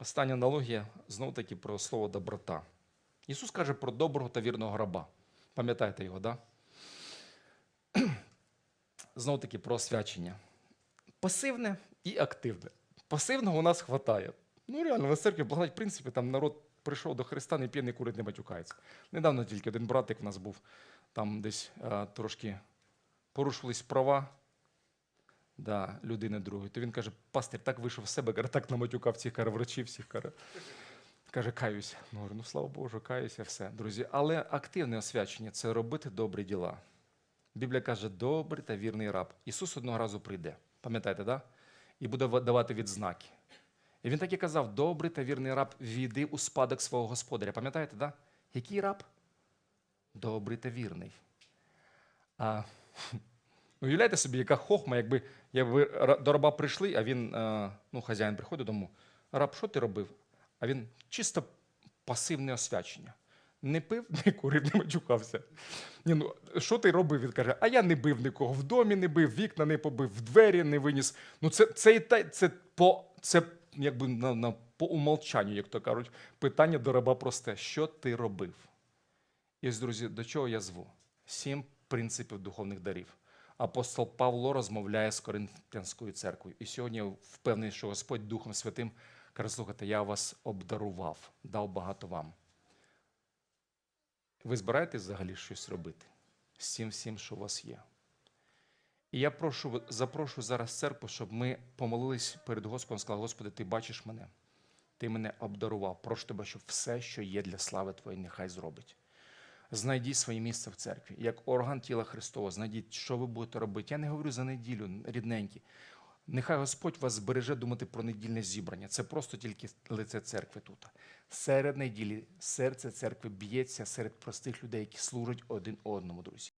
Остання аналогія знову таки про слово доброта. Ісус каже про доброго та вірного раба. Пам'ятаєте його, да? Знову таки про освячення. Пасивне і активне. Пасивного у нас вистачає. Ну, реально, на церкві благодать, в принципі, там народ прийшов до Христа, не п'є, не курить, не матюкається. Недавно тільки один братик в нас був, там десь е, трошки порушились права да, людини другої. То він каже, пастир так вийшов з себе, каже, так наматюкав цих каже, врачів всіх. Каже, каже каюся. Ну, говорю, ну слава Богу, каюся, все, друзі. Але активне освячення це робити добрі діла. Біблія каже, добрий та вірний раб. Ісус одного разу прийде. Пам'ятаєте, да? І буде давати відзнаки. І він так і казав: добрий та вірний раб, війди у спадок свого господаря. Пам'ятаєте, да? Який раб? Добрий та вірний. А, ну, уявляєте собі, яка хохма, якби, якби до раба прийшли, а він, е, ну, хазяїн приходить додому. Раб, що ти робив? А він чисто пасивне освячення. Не пив, не курив, не матюкався. Ні, ну, що ти робив? Він каже, а я не бив нікого, в домі не бив, вікна не побив, в двері не виніс. Ну, це, це, та- це, по, це якби на, на, по умолчанню, як то кажуть, питання до раба просте: що ти робив? І друзі, до чого я зву? Сім принципів духовних дарів. Апостол Павло розмовляє з Коринфянською церквою. І сьогодні я впевнений, що Господь Духом Святим каже, слухайте, я вас обдарував, дав багато вам. Ви збираєтесь взагалі щось робити з цим всім, що у вас є? І я прошу, запрошую зараз церкву, щоб ми помолились перед Господом, сказали, Господи, ти бачиш мене, ти мене обдарував. Прошу тебе, щоб все, що є для слави Твоєї, нехай зробить. Знайдіть своє місце в церкві, як орган тіла Христова. Знайдіть, що ви будете робити. Я не говорю за неділю, рідненькі. Нехай Господь вас збереже думати про недільне зібрання. Це просто тільки лице церкви тут. Серед неділі серце церкви б'ється серед простих людей, які служать один одному, друзі.